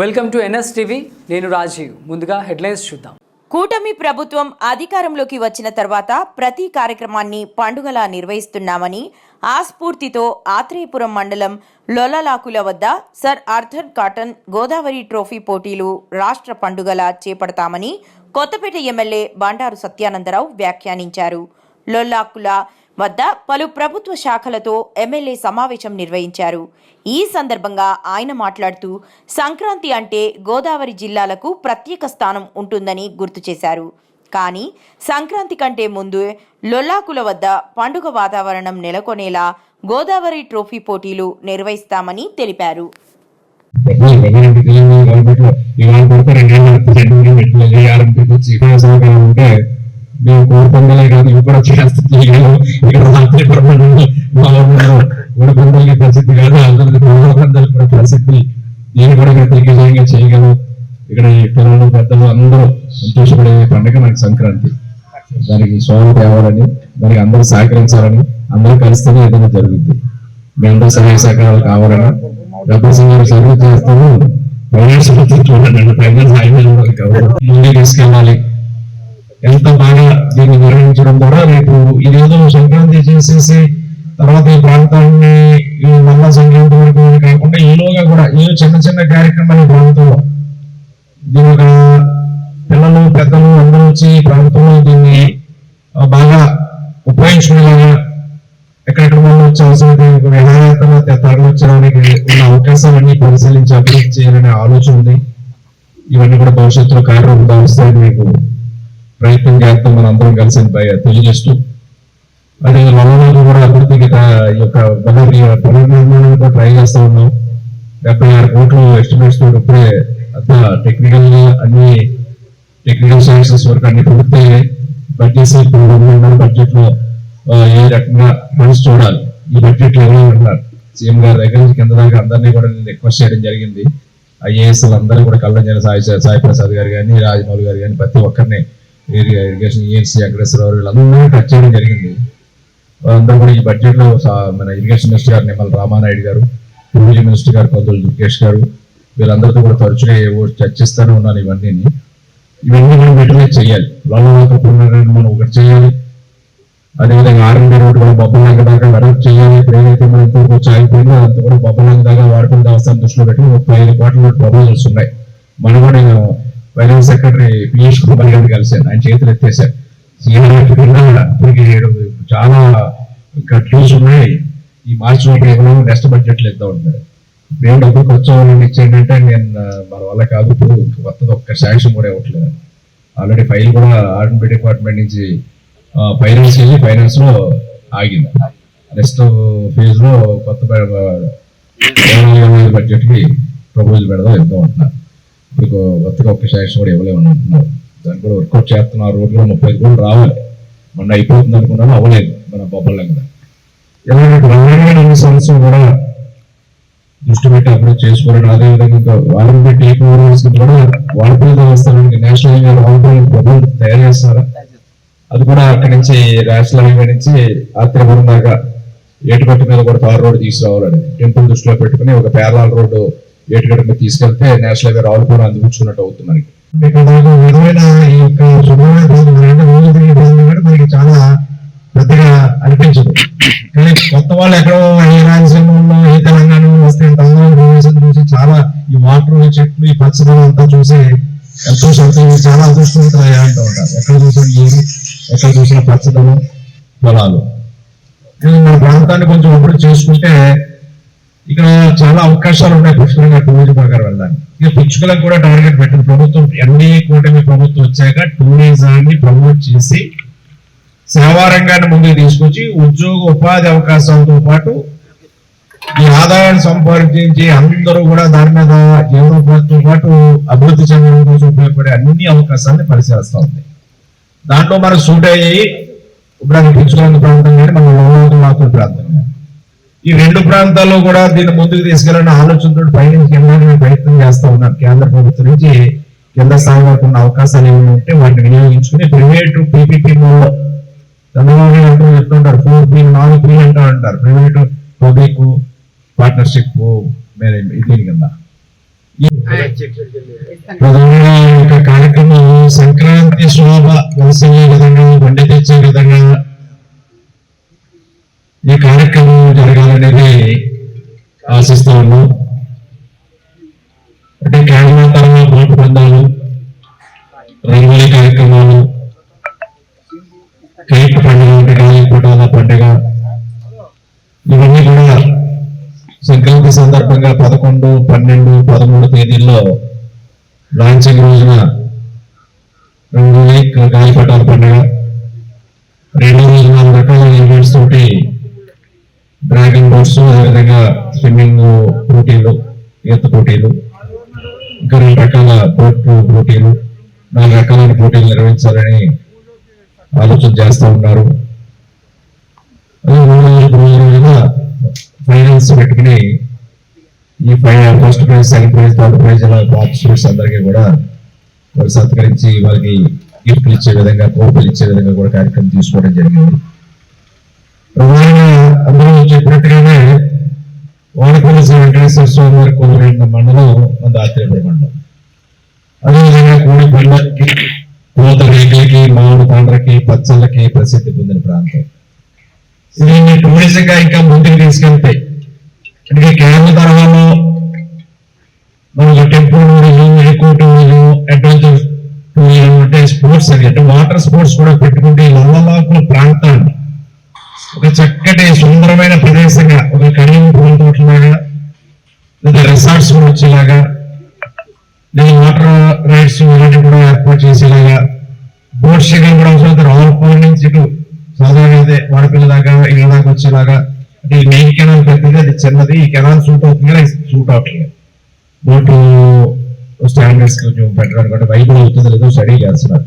Welcome to NS TV నేను రాజీవ్. ముందుగా headlines చూద్దాం. కూటమి ప్రభుత్వం అధికారంలోకి వచ్చిన తర్వాత ప్రతి కార్యక్రమాన్ని పండుగలా నిర్వహిస్తున్నామని ఆ స్ఫూర్తితో ఆత్రేయపురం మండలం లొలలాకుల వద్ద sir Arthur Cotton Godavari trophy పోటీలు రాష్ట్ర పండుగలా చేపడతామని కొత్తపేట ఎమ్మెల్యే బండారు సత్యానందరావు వ్యాఖ్యానించారు. లొల్లాకుల వద్ద పలు ప్రభుత్వ శాఖలతో ఎమ్మెల్యే సమావేశం నిర్వహించారు. ఈ సందర్భంగా ఆయన మాట్లాడుతూ సంక్రాంతి అంటే గోదావరి జిల్లాలకు ప్రత్యేక స్థానం ఉంటుందని గుర్తు చేశారు. కానీ సంక్రాంతి కంటే ముందు లొల్లాకుల వద్ద పండుగ వాతావరణం నెలకొనేలా గోదావరి ట్రోఫీ పోటీలు నిర్వహిస్తామని తెలిపారు. మేము కోరుకుందలే కాదు ఇవి కూడా చేస్తుంది ఇక్కడ రాత్రి ఊడిపందలకి ప్రసిద్ధి కాదు. అందరికి పందలు కూడా ప్రసిద్ధి నేను కూడా ఇక్కడ దిగ్విజయంగా చేయగలను. ఇక్కడ ఈ పిల్లలు పెద్దలు అందరూ సంతోషపడే పండుగ నాకు సంక్రాంతి. దానికి స్వామి తేవాలని దానికి అందరూ సహకరించాలని అందరూ కలిస్తేనే ఏదైనా జరుగుద్ది. మేమందరూ సహాయ సహకారాలు కావాలని డబ్బు సంఘాలు సర్వీస్ చేస్తాను ఫైనాన్స్ చూడండి. ఫైనాన్స్ సాయం తీసుకెళ్ళాలి. ఎంత బాగా దీన్ని నిర్వహించడం ద్వారా రేపు ఇదేదో సంక్రాంతి చేసేసి తర్వాత ఈ ప్రాంతాన్ని ఈ మళ్ళా సంక్రాంతి వరకు కాకుండా ఈలోగా కూడా ఈ చిన్న చిన్న కార్యక్రమాలు ప్రాంతంలో దీని ఒక పిల్లలు పెద్దలు అందరూ వచ్చి ప్రాంతంలో దీన్ని బాగా ఉపయోగించుకునేలాగా ఎక్కడెక్కడ మనం వచ్చి అవసరమైతే ఒక విహారయాత్రలో తరలించడానికి ఉన్న అవకాశాలన్నీ పరిశీలించి అభివృద్ధి చేయాలనే ఆలోచన ఉంది. ఇవన్నీ కూడా భవిష్యత్తులో కార్యరూపం వస్తాయని మీకు ప్రయత్నం చేస్తాం మనం అందరం కలిసి తెలియజేస్తూ. అదే లవణాలు కూడా అభివృద్ధికి ఈ యొక్క పునర్ పునర్నిర్మాణానికి కూడా ట్రై చేస్తూ ఉన్నాం. డెబ్బై ఆరు కోట్లు ఎస్టిమేట్స్ తోటి ఇప్పుడే అంతా టెక్నికల్గా అన్ని టెక్నికల్ సర్వీసెస్ వరకు అన్ని పూర్తయ్యాయి బడ్జెట్స్ ఇప్పుడు రెండు బడ్జెట్లో ఏ రకంగా ఫండ్స్ చూడాలి. ఈ బడ్జెట్ ఎవరో ఉన్నారు? సీఎం గారి దగ్గర నుంచి కింద దాకా అందరినీ కూడా నేను రిక్వెస్ట్ చేయడం జరిగింది. ఐఏఎస్ అందరూ కూడా కళ్ళంజన సాయి సాయి ప్రసాద్ గారు కానీ రాజమౌళి గారు కానీ ప్రతి ఒక్కరిని ఏరియా ఇరిగేషన్ ఈఎన్సీ వెంకటేశ్వరరావు వీళ్ళందరూ టచ్ చేయడం జరిగింది. వాళ్ళందరూ కూడా ఈ బడ్జెట్లో మన ఇరిగేషన్ మినిస్టర్ గారు నిమ్మల రామానాయుడు గారు టూరిజం మినిస్టర్ గారు కొందరు దుర్గేష్ గారు వీళ్ళందరితో కూడా తరచుగా ఏవో చర్చిస్తూనే ఉన్నాను ఇవన్నీ. ఇవన్నీ మనం వెంటనే చేయాలి. లోలవాక మనం ఒకటి చేయాలి. అదేవిధంగా ఆర్ఎండి రోడ్ కూడా బొబ్బలంక దాకా డెవలప్ చేయాలి. ఏదైతే మనం ఇంతవరకు ఆగిపోయిందో అంత కూడా బొబ్బలంక దాకా వాడుకునే అవసరం దృష్టిలో పెట్టి ముప్పై ఐదు కోట్ల ప్రపోజల్స్ ఉన్నాయి. మనం కూడా నేను ఫైనాన్స్ సెక్రటరీ పీయూష్ కుమార్ గారిని కలిశాను ఆయన చేతులు ఎత్తేశారు. సీఎం ఇప్పటికి చాలా క్యూస్ ఉన్నాయి. ఈ మార్చి లోపల ఇవ్వడం నెక్స్ట్ బడ్జెట్లో ఇద్దాం ఉంటాడు మేము డబ్బులు ఖర్చు అవ్వాలని అంటే నేను మన వల్ల కాదు. ఇప్పుడు కొత్తది ఒక్క శాంక్షన్ కూడా ఇవ్వట్లేదు. ఆల్రెడీ ఫైల్ కూడా ఆర్ఎంపీ డిపార్ట్మెంట్ నుంచి ఫైనాన్స్ వెళ్ళి ఫైనాన్స్లో ఆగింది. నెక్స్ట్ ఫేజ్లో కొత్త బడ్జెట్కి ప్రపోజల్ పెడదాం ఇద్దాం అంటున్నారు. ఇప్పుడు కొత్తగా ఒక్క శాంక్షన్ కూడా ఇవ్వలేమని అంటున్నారు దాన్ని కూడా వర్కౌట్ చేస్తున్నారు. రోడ్లు కూడా ముప్పై ఐదు రావాలి. మొన్న అయిపోతుంది అనుకున్నాను అవ్వలేదు. మన బొబ్బల కదా ఇలాంటి సమస్యలు కూడా దృష్టి పెట్టి అభివృద్ధి చేసుకోవడం అదేవిధంగా ఇంకా వాళ్ళని పెట్టి ఏపీ కూడా వాడుకల వ్యవస్థలకి నేషనల్ హైవే వాడుకల ప్రభుత్వం తయారు చేస్తారా అది కూడా అక్కడి నుంచి నేషనల్ హైవే నుంచి ఆత్రిపురం దాకా ఏటుగట్టు మీద కూడా తార్ రోడ్డు తీసుకురావాలని టెంపుల్ దృష్టిలో పెట్టుకుని ఒక పేర్లాల రోడ్డు ఏటుగట్టు తీసుకెళ్తే నేషనల్ హైవే కూడా అందిపుచ్చుకున్నట్టు అవుతుంది మనకి. ఈ కూడా మనకి చాలా పెద్దగా అనిపించదు. కానీ కొత్త వాళ్ళు ఎక్కడో ఏ రాయలసీమలో ఏ తెలంగాణలో వస్తే ప్రదేశం చూసి చాలా ఈ వాటర్ ఈ చెట్లు ఈ పచ్చదనం అంతా చూసి ఎంతో సంతోషం. చాలా అదృష్టవంతులు అంటూ ఉంటారు. ఎక్కడ చూసిన ఏరు ఎక్కడ చూసిన పచ్చదనం పొలాలు. మన ప్రాంతాన్ని కొంచెం అభివృద్ధి చేసుకుంటే ఇక్కడ చాలా అవకాశాలు ఉన్నాయి పుష్కలంగా టూరిజం ప్రకారం వెళ్ళడానికి. ఇక పిచ్చుకలకు కూడా టార్గెట్ పెట్టింది ప్రభుత్వం. ఎన్డీఏ కూటమి ప్రభుత్వం వచ్చాక టూరిజాన్ని ప్రమోట్ చేసి సేవా రంగాన్ని ముందుకు తీసుకొచ్చి ఉద్యోగ ఉపాధి అవకాశాలతో పాటు ఈ ఆదాయాన్ని సంపాదించి అందరూ కూడా దాని మీద జీవనోపాధితో పాటు అభివృద్ధి చెందడం కోసం ఉపయోగపడే అన్ని అవకాశాన్ని పరిశీలిస్తా ఉంది. దాంట్లో మనకు సూట్ అయ్యి ఇప్పుడు అది పిచ్చుకోని ప్రాంతం కానీ మన లోనోదు ప్రాంతం. కానీ ఈ రెండు ప్రాంతాల్లో కూడా దీన్ని ముందుకు తీసుకెళ్ళిన ఆలోచనతో పయనించి కింద ప్రయత్నం చేస్తా ఉన్నారు కేంద్ర ప్రభుత్వం నుంచి కింద స్థాయి వరకు ఉన్న అవకాశాలు ఏమైనా ఉంటే వాటిని వినియోగించుకుని ప్రైవేటు పీపీపీ చంద్రబాబు అంటూ చెప్తుంటారు ఫోర్ బి నాలుగు బి అంటూ అంటారు. ప్రైవేటు పబ్లిక్ పార్ట్నర్షిప్ దీని కింద. కార్యక్రమం సంక్రాంతి శోభ వెలిసే విధంగా బండి తెచ్చే విధంగా ఈ కార్యక్రమం జరగాలనేది ఆశిస్తూ ఉన్నాం అంటే కేరళ తరంగా పోటు బృందాలు రంగోలీ కార్యక్రమాలు కేక్ పండుగ అంటే గాలి పండుగ. ఇవన్నీ కూడా సంక్రాంతి సందర్భంగా పదకొండు పన్నెండు పదమూడు తేదీల్లో లాంచింగ్ రోజున రంగోలీ గాలిపటాల పండుగ. రెండు రోజు నాలుగు రకాల ఈవెంట్స్ తోటి డ్రాగన్ బోట్స్ అదేవిధంగా స్విమ్మింగ్ పోటీలు ఈత పోటీలు ఇంకా రెండు రకాల బోట్ పోటీలు నాలుగు రకాలైన పోటీలు నిర్వహించాలని ఆలోచన చేస్తూ ఉన్నారు. ఫైనల్స్ పెట్టుకుని ఈ final first prize second prize third prize ఇలా పార్టిసిపేట్స్ అందరికీ కూడా వారు సత్కరించి వాళ్ళకి గిఫ్ట్లు ఇచ్చే విధంగా కోపలు ఇచ్చే విధంగా కూడా కార్యక్రమం తీసుకోవడం జరిగింది. ప్రధానంగా అందరూ చెప్పినట్టుగానే వెంకటేశ్వర స్వామి వారి కోరిన మండలం మన ఆత్రేయపురం మండలం. అదేవిధంగా కోడి పండ్లకి మామిడి పండ్లకి పచ్చళ్ళకి ప్రసిద్ధి పొందిన ప్రాంతం. దీన్ని టూరిజం ఇంకా ముందుకు తీసుకెళ్తే అంటే కేరళ తరహాలో మనకు టెంపుల్ టూరిజం ఎక్కువ టూరిజం అడ్వెంచర్ టూరిజం అంటే స్పోర్ట్స్ అని అంటే వాటర్ స్పోర్ట్స్ కూడా పెట్టుకుంటే ఈ లల్లలాకుల ప్రాంతాన్ని ఒక చక్కటి సుందరమైన ప్రదేశంగా ఒక కడియం పూల తోటలాగా లేదా రిసార్ట్స్ వచ్చేలాగా లేదా వాటర్ రైడ్స్ ఇలాంటివి కూడా ఏర్పాటు చేసేలాగా బోట్ షింగ్ కూడా అవసరం రావులపాలెం నుంచి ఇటు సాధారణ అయితే వాడపిల్ల దాకా ఇళ్ళ దాకా వచ్చేలాగా అంటే ఈ మెయిన్ కెనాల్ పెద్దది అది చిన్నది. ఈ కెనాల్ సూట్ అవుతుంది కానీ సూట్ అవట్లేదు బోటు స్టాండర్డ్స్ కొంచెం పెట్టడానికి అంటే వైబుల్ అవుతుంది లేదో స్టడీ చేస్తున్నారు.